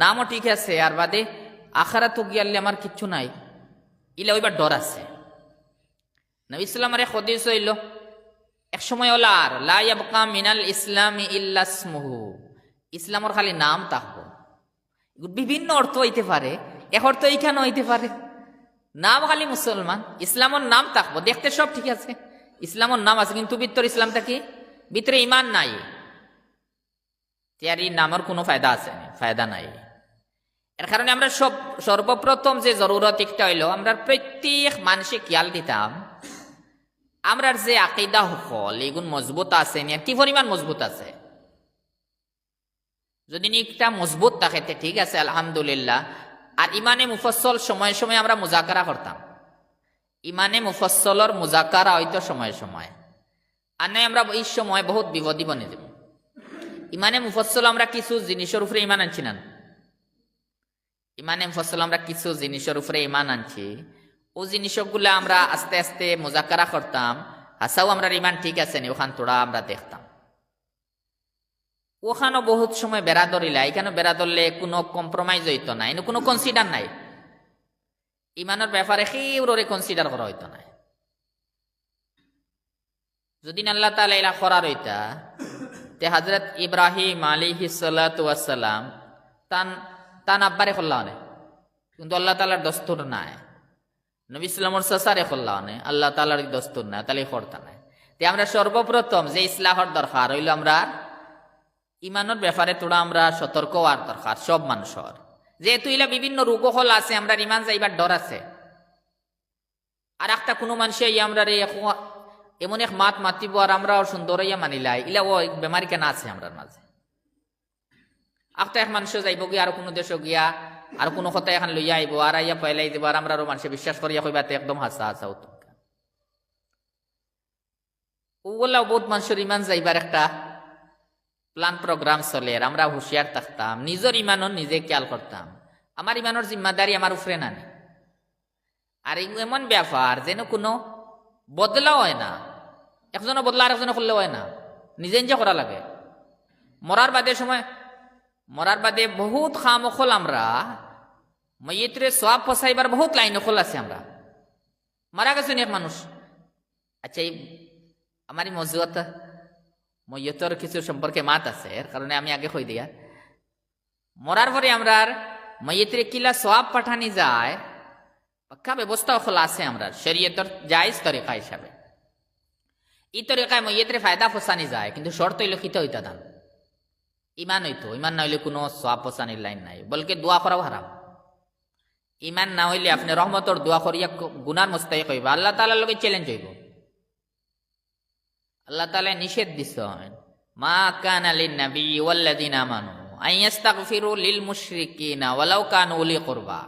নামও ঠিক আছে, আর বাদে আখারা তো গিয়ালে আমার কিচ্ছু নাই। ইলা ওইবার ডর আছে। নবী ইসলামের এক হদিস হইল, এক সময় হলো আর লাইয়াবকা মিনাল ইসলাম ইল্লাসমুহু ইসলামর খালি নাম থাকব বিভিন্ন অর্থ হইতে পারে, এক অর্থ এইখানে হইতে পারে। নাম খালি মুসলমান, ইসলামর নাম থাকব দেখতে সব ঠিক আছে, ইসলামর নাম আছে, কিন্তু ভিতর ইসলামটা কি? ভিতরে ইমান নাই। এই নামের কোনো ফায়দা আছে ফায়দা নাই। এর কারণে আমরা সব সর্বপ্রথম যে জরুরত একটা হইল আমরা প্রত্যেক মানুষে খেয়াল দিতাম। আমরার যে আকিদা হকল এগুন মজবুত আছে নি? কি পরিমাণ মজবুত আছে? যদি একটা মজবুত থাকে ঠিক আছে, আলহামদুলিল্লাহ। আর ইমানে মুফসল সময় সময় আমরা মুজাকারা করতাম। ইমানে মুফসলর মুজাকারা হয়তো সময় সময়। আর নাই আমরা এই সময় বহুত বিপদী বনে যাব। ইমানে মুফসল আমরা কিছু জিনিসের উপরে ইমান আনছি না। ইমানে মুফসল আমরা কিছু জিনিসের উপরে ইমান আনছি। ও জিনিসগুলো আমরা আস্তে আস্তে মোজাকারা করতাম। হাসাও আমরা ইমান ঠিক আছে নি, ওখান তোরা আমরা দেখতাম। ওখানেও বহুত সময় বেড়া ধরিলা, এখানে বেড়া ধরলে কোনো কম্প্রোমাইজ হইতো না, এনে কোনো কনসিডার নাই। ইমানের ব্যাপারে সেইরে কনসিডার করা হইতো না। যদি আল্লাহ তালা এলা করার হইতা তে হজরত ইব্রাহিম আলিহি সালাম তান তান আব্বারে খোল্লা অনে। কিন্তু আল্লাহ তালার দস্তুর নাই। নবী ইসলামর সাসারে খোল্লা অনে, আল্লাহ তালার দস্তুর নাই, তাহলে করতা নাই। তে আমরা সর্বপ্রথম যে ইসলাহর দরকার হইল আমরা ইমানের ব্যাপারে তোরা আমরা সতর্ক হওয়ার দরকার, সব মানুষের। যেহেতু ইলা বিভিন্ন রোগ হল আছে আমরা ইমান যাইবার ডর আছে। আর একটা কোনো মানুষে আমরা এমন এক মাত মাতিব আর আমরা সুন্দর ইয়া মানিলাই ইলা ও বেমারি কেন আছে আমরা মাঝে? একটা এক মানুষ যাইব গিয়া, আর কোনো দেশ গিয়া, আর কোনো কথা এখন লইয়া আইব, আর আইয়া পয়লাই দিব, আর আমরা মানুষে বিশ্বাস করিয়া কইবা একদম হাসা হাসা হতো ওগুলা বহুত মানুষের ইমান যাইবার একটা প্ল্যান প্রোগ্রাম চলে আমরা হুঁশিয়ার থাকতাম। নিজের ইমানও নিজে খেয়াল করতাম। আমার ইমানের জিম্মাদারি আমার উপরে না। আর এমন ব্যাপার যেন কোনো বদলাও হয় না। একজনে বদলা আর একজনে করলে হয় না। নিজে নিজে করা লাগে। মরার বাদে সময় মরার বাদে বহুত খাম অখল আমরা। মইত্রে সব ফসাইবার বহুত লাইন অখল আছে আমরা। মারা গেছেন এক মানুষ? আচ্ছা এই আমার এই মজুয়াত মৈয়তর কিছু সম্পর্কে মাত আছে এর কারণে আমি আগে কই দিয়া। মরার পরে আমরা মৈয়তের কিলা সব পাঠানি যায়, পাক্কা ব্যবস্থা খোলা আছে আমরা শরীয়তর জায়জ তরিকা হিসাবে এই তরিকায় মৈয়তের ফায়দা ফসানি যায় কিন্তু শর্ত হইল খিতে হইতা দান ইমান হইতো ইমান না হইলে কোনো সব ফসানির লাইন নাই বলকে দোয়া করাও হারাম ইমান না হইলে আপনি রহমতর দোয়া করিয়া গুনার মুস্তাই কইবা আল্লাহ তালার লগে চ্যালেঞ্জ হইব আল্লাহ তালা নিষেধ দিছেন মা কান আলী নবী ওয়াল্লাদিন আমানু আইয়াস্তাগফিরু লিল মুশরিকিনা ওয়ালাউ কানু উলি কুরবা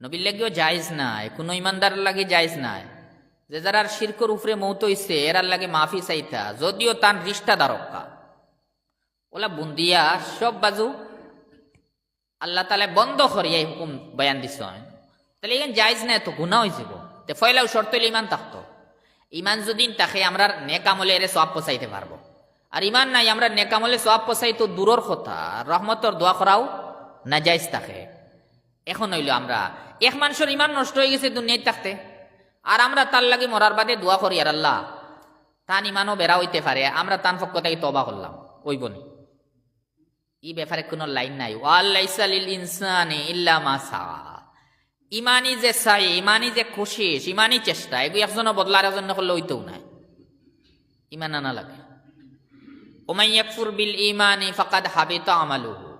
নবীর লাগেও জায়েজ নাই কোনো ইমানদার লাগে জায়েজ নাই যে যারা শিরকর উপরে মৌত হইছে এরার লাগে মাফি চাইতা, যদিও তার রিষ্টা দারক্কা ওলা বুন্দিয়া, সব বাজু আল্লাহ তালে বন্ধ করিয়া হুকুম বয়ান দিছেন তাহলে এখানে যাইজ নাই তো গুণা হয়ে যাব তে ফয়লাও শর্ত হইলে ইমান থাকতো। ইমান যদি তাকে আমরা নেকামলে এরে সব পচাইতে পারব। আর ইমান নাই, আমরা নেকামলে সব পচাই তো দূরর কথা। রহমতর দোয়া করাও না যাইজ থাকে। এখন হইল আমরা, এক মানুষের ইমান নষ্ট হয়ে গেছে দুনিয়ায় থাকতে। আর আমরা তার লাগে মরার বাদে দোয়া করি, আর আল্লাহ। তান ইমানও বেড়া হইতে পারে, আমরা তান পক্ষ থেকে তবা করলাম। ওই বনি। ই ব্যাপারে কোনো লাইন নাই। ওয়াল্লাইসালিল ইনসানি ইল্লা মা ইমানি যে চাই ইমানি যে খুশিস ইমানি চেষ্টা এগুলো একজনও বদলার একজন করলে ওইতেও নাই। ইমান আনা লাগে। ওমাইয়াকফুর বিল ইমানি ফাকাদ হাবিত আমালুহু।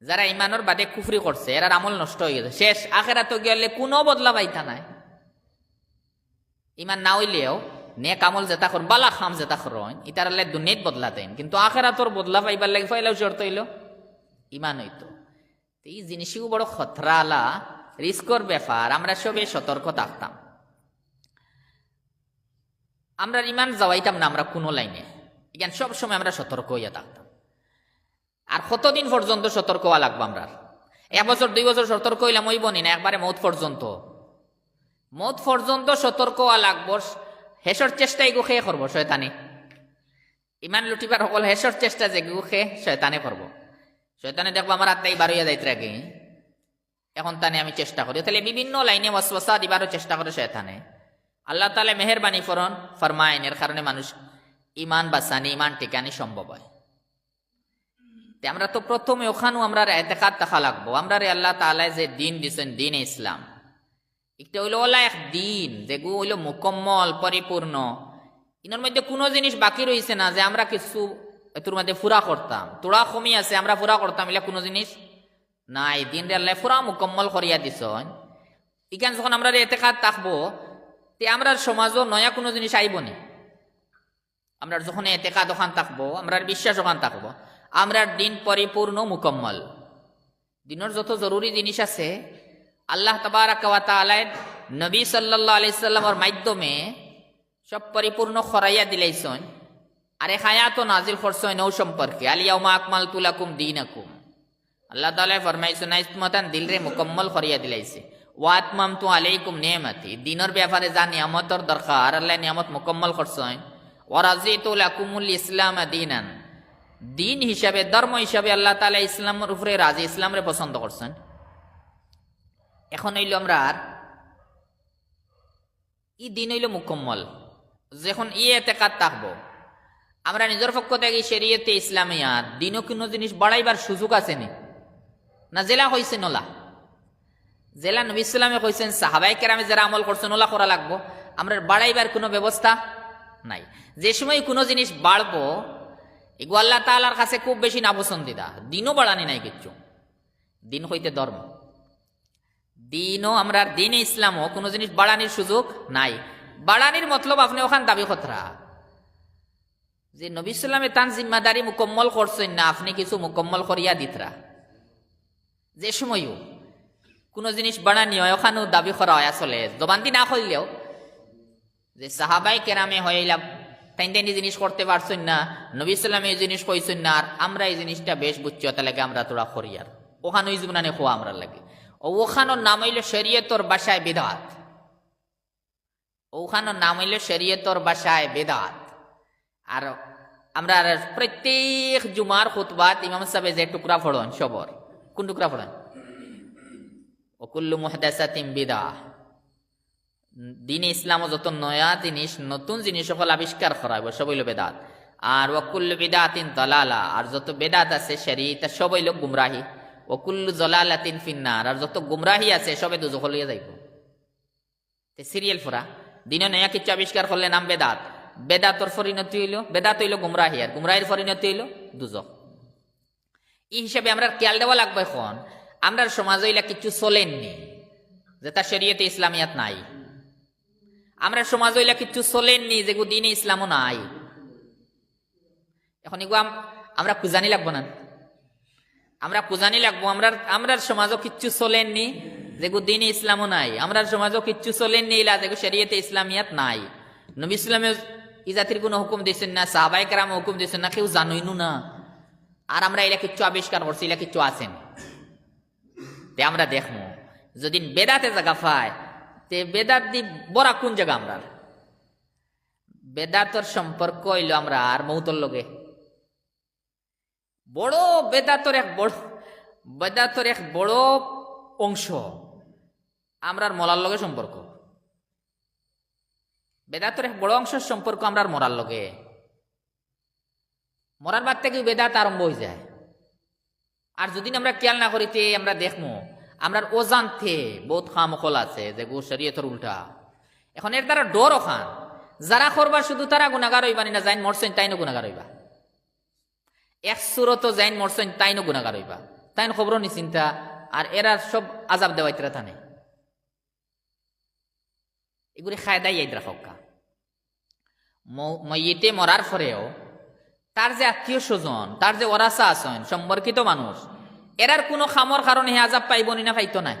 যারা ইমানের বাদে কুফরি করছে এরার আমল নষ্ট হয়ে গেছে। শেষ আখেরাতে গেলে কোনো বদলা পাইতা নাই। ইমান না হইলেও নেক আমল যেটা কর বালা খাম যেটা করন ইতার আল্লাহ দুনিয়াত বদলা দেন। কিন্তু আখেরাতর বদলা পাইবার লাগে ফাইলেও শর্ত হইল, ইমান হইতো। এই জিনিসও বড় খতরালা রিস্কর ব্যাপার, আমরা সবে সতর্ক থাকতাম। আমরা ইমান যাওয়াইতাম না আমরা কোনো লাইনে। এখান সব সময় আমরা সতর্ক হইয়া থাকতাম। আর কতদিন পর্যন্ত সতর্ক হওয়া লাগবে আমরা? এক বছর, দুই বছর সতর্ক হইলাম ওই বনি না, একবারে মৌত পর্যন্ত। মৌত পর্যন্ত সতর্ক হওয়া লাগবো। হেসর চেষ্টা এগু খেয়ে করব শয়তানি ইমান লুটিবার সকল হেসর চেষ্টা যে খেয়ে শয়তানে করব শয়তানে দেখব আমার আত্মাই বার হইয়া যাইতে রাখে এখন তানে আমি চেষ্টা করি তাহলে বিভিন্ন লাইনে ওয়াসওয়াসা দিবারও চেষ্টা করে শয়তানে আল্লাহ তালে মেহরবানি ফরন ফরমাইন এর কারণে মানুষ ইমান বাসানি ইমান টিকানি সম্ভব হয়। আমরা তো প্রথমে ওখানেও আমরা এতেকাত দেখা লাগবো। আমরা রে আল্লাহ তালায় যে দিন দিছেন, দিন ইসলাম একটা হইল ওলা এক দিন যেগু হইল মুকম্মল, পরিপূর্ণ। ইনার মধ্যে কোনো জিনিস বাকি রয়েছে না যে আমরা কিছু এতুর মধ্যে ফুরা করতাম। তোরা কমি আছে, আমরা ফুরা করতাম, এলা কোনো জিনিস নাই। দিন রে আল্লাহ ফুরা মুকম্মল করিয়া দিছ ইখান যখন আমরা এতেকাত থাকব, তে আমরা সমাজও নয়া কোনো জিনিস আইব নি। আমরা যখন এতেকাত ওখান থাকব আমরা বিশ্বাস ওখান থাকব আমরা দিন পরিপূর্ণ মুকম্মল। দিনের যত জরুরি জিনিস আছে আল্লাহ তালায় নবী সাল্লাহ আলাইসাল্লামর মাধ্যমে সব পরিপূর্ণ খরাইয়া দিলাইছন। আরে হায়াত নাজিল করছেন নৌ সম্পর্কে। আলিয়াউমা আকমাল তুলাকুম দিন আকুম আল্লাহ তালা ফরমাইছেন, ইসমতান দিলরে মুকম্মল করিয়া দিলাইছে। ওয়াতমাম তু আলাইকুম নিয়ামতি। দিনের ব্যাপারে যা নিয়ামতর দরকার, আল্লাহ নিয়ামত মুকম্মল করছেন। ওয়ারাজিতুল আকুমুল ইসলাম দিনান। দিন হিসাবে, ধর্ম হিসাবে আল্লাহ তালা ইসলামের উপরে রাজি, ইসলামরে পছন্দ করছেন। এখন হইল আমরা আর, ই দিন হইল মুকম্মল। যখন ই এতে কাত থাকব, আমরা নিজের পক্ষ থেকে শরীয়তে ইসলামিয়া দিনও কোনো জিনিস বাড়াইবার সুযোগ আছে নি? না জেলা হয়েছে নলা? জেলা নবী ইসলামে কইছেন সাহাবাই কেরামে যারা আমল করছেন ওলা করা লাগবো। আমরা বাড়াইবার কোনো ব্যবস্থা নাই। যে সময় কোনো জিনিস বাড়বো, এগু আল্লাহ তালার কাছে খুব বেশি নাপসন্দিদা দিনও বাড়ানি নাই কিচ্ছু। দিন হইতে ধর্ম। দিনও আমরা দিন ইসলামও কোনো জিনিস বাড়ানির সুযোগ নাই। বাড়ানির মতলব আপনি ওখান দাবি খতরা। যে নবী ইসলামে তান জিম্মাদারি মুকম্মল করছেন না, আপনি কিছু মুকম্মল করিয়া দিতরা। যে সময়ও কোনো জিনিস বাড়ানি হয়, ওখানেও দাবি করা হয় আসলে। জবান্তি না করলেও যে সাহাবাই কেরামে হইলাম তাই তাই জিনিস করতে পারছেন না, নবী ইসলামে এই জিনিস কইছেন না, আর আমরা এই জিনিসটা বেশ বুঝছি তাহলে আমরা তোরা করি আর। ওখানে জীবনানে খোয়া আমরা লাগে। ওখানোর নাম হইল শরীয়তর বাসায় বেদাত। ওখানোর নাম হইল শরীয়তর বাসায় বেদাত। আর আমরা প্রত্যেক জুমার খুতবাত ইমাম সাহেব যে টুকরা ফড়ন, সবর। কোন টুকরা ফড়ন? ওকুল্লু মুহদাসাতিম বিদা। দিন ইসলাম যত নয়া জিনিস, নতুন জিনিস সকল আবিষ্কার করা হবে সব বেদাত। আর ওকুল্লু বেদাতিন দলালা, আর যত বেদাত আছে শরীয়তা সব হইল গুমরাহি। ওকুল্লু জলালাতিন ফিন্নার, আর যত গুমরাহি আছে, সবে দুজক লইয়া যাইব। সিরিয়াল ফোরা, দিনে নয়া কিছু আবিষ্কার করলে নাম বেদাত। বেদাতর পরিণতি হইল বেদাত হইল গুমরাহি, আর গুমরাহির পরিণতি হইল দুজক এই হিসাবে আমরা খেয়াল দেওয়া লাগবে এখন, আমরা সমাজ হইলা কিছু চলেননি যে তার শরীয়তে ইসলামিয়াত নাই। আমরা সমাজ হইলা কিছু চলেননি যে দিনে ইসলামও নাই। এখন এগুলো আমরা খুঁজানি লাগবো না। আমরা খুঁজানি লাগবো আমরা আমরা সমাজও কিচ্ছু চলেননি। যেগু দিন ইসলামও নাই। আমরা সমাজও কিচ্ছু চলেননি, ইলা যেগু শরীয়তে ইসলামিয়াত নাই। নবী ইসলামে জাতির কোনো হুকুম দিয়েছেন না সাহাবাই কারাম হুকুম দিয়েছেন না, কেউ জানোইনু না। আর আমরা এলা কিচ্ছু আবিষ্কার করছি, এলা কিচ্ছু আসেন তে আমরা দেখব যদি বেদাতে জায়গা পায়, তে বেদাত দি বড়া কোন জায়গা আমরা বেদাতর সম্পর্ক হইল আমরা আর মৌতর লগে। বড় বেদাতর এক বড় বেদাতর এক বড় অংশ। আমরার মলার লগে সম্পর্ক। বেদাতর এক বড় অংশের সম্পর্ক আমরার মরার লগে। মরার বাদ থেকে বেদাত আরম্ভ হয়ে যায়। আর যদি আমরা খেয়াল না করিতে আমরা দেখব আমরা অজান্তে বহুত খামখল আছে, যে গো শরীয়তর উল্টা। এখন এর দ্বারা ডর ওখান। যারা করবা শুধু তারা গুণাগার হইবা না যাইন মরছেন তাইনো গুণাগার হইবা। এক যাইন মরছেন তাইনো গুণাগার হইবা। তাইন খবর নি চিন্তা আর এরা সব আজাব দেওয়াইতরা থানে এগুলি খায়দাই আইদরা হক্কা মইতে মরার পরেও তার যে আত্মীয় স্বজন, তার যে ওরাসা আছেন সম্পর্কিত মানুষ এরার কোনো খামর কারণে হে আজাব পাইব না পাইতো নাই।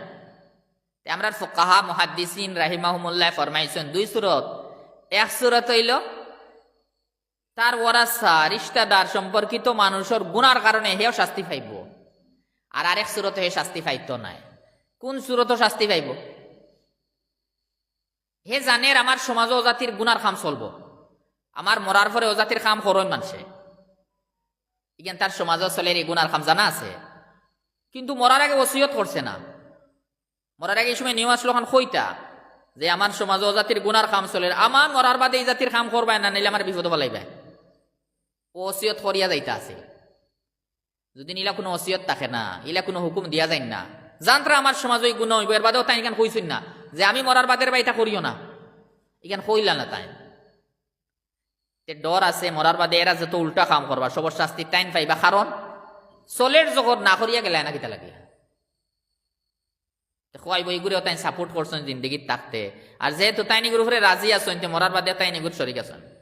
আমরা ফকাহা, মহাদ্দিসিন রাহিমাহমুল্লাহ ফরমাইছেন দুই সুরত এক সুরত হইল তার ওরাসা রিস্তাদার সম্পর্কিত মানুষের গুনার কারণে হেও শাস্তি পাইব। আর আরেক সুরত হে শাস্তি পাইতো নাই। কোন সুরত শাস্তি পাইব? হে জানের আমার সমাজ ও জাতির গুনার খাম চলব। আমার মরার পরে ও জাতির খাম করন মানুষে ইগেন তার সমাজ চলে এই গুনার খাম জানা আছে। কিন্তু মরার আগে ওসিয়ত করছে না। মরার আগে এই সময় নিয়ম আসলো খইতা যে আমার সমাজ ও জাতির গুনার কাম চলে আমার মরার বাদে এই জাতির কাম করবাই না নিলে আমার বিপদ বলাইবে ও ওসিয়ত করিয়া যাইতা আছে। যদি নিলা কোনো ওসিয়ত থাকে না ইলা কোনো হুকুম দিয়া যায় না। জানত্রা আমার সমাজ ওই গুণ হইব, এর বাদেও তাই ইখান কইছেন না, যে আমি মরার বাদের বা এটা করিও না। ইখান কইলা না তাই। ডর আছে, মরার বাদে এরা যত উল্টা কাম করবা, সবর শাস্তি টাইম পাইবা। কারণ চলের জগৎ না করিয়া গেলে না কিতা লাগিয়া। খোয়াই বইগুলো তাই সাপোর্ট করছেন জিন্দগিত থাকতে আর যেহেতু তাই নিগুর উপরে রাজি আছেন, তে মরার বাদে তাই নিগুর শরিক আছেন।